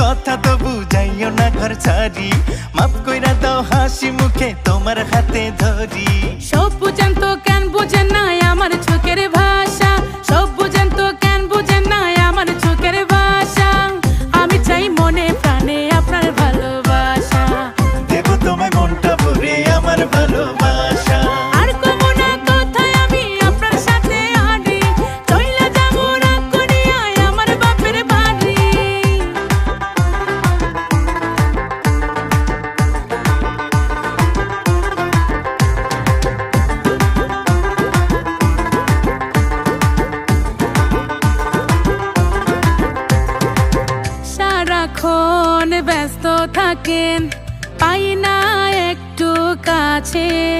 কথা তো বুঝাইও না ঘর ছাড়ি। মাফ কইরা দাও হাসি মুখে তোমার হাতে ধরি। সব বুঝেন তো কেন বুঝেন না আমার চোখের ভাষা। সব বুঝেন তো কেন বুঝেন না আমার চোখের ভাষা। আমি চাই মনে প্রাণে আপনার ভালোবাসা। দেব তোমায় মনটা ভরে আমার ভালোবাসা। সারাক্ষণ ব্যস্ত থাকেন পাই না একটু কাছে।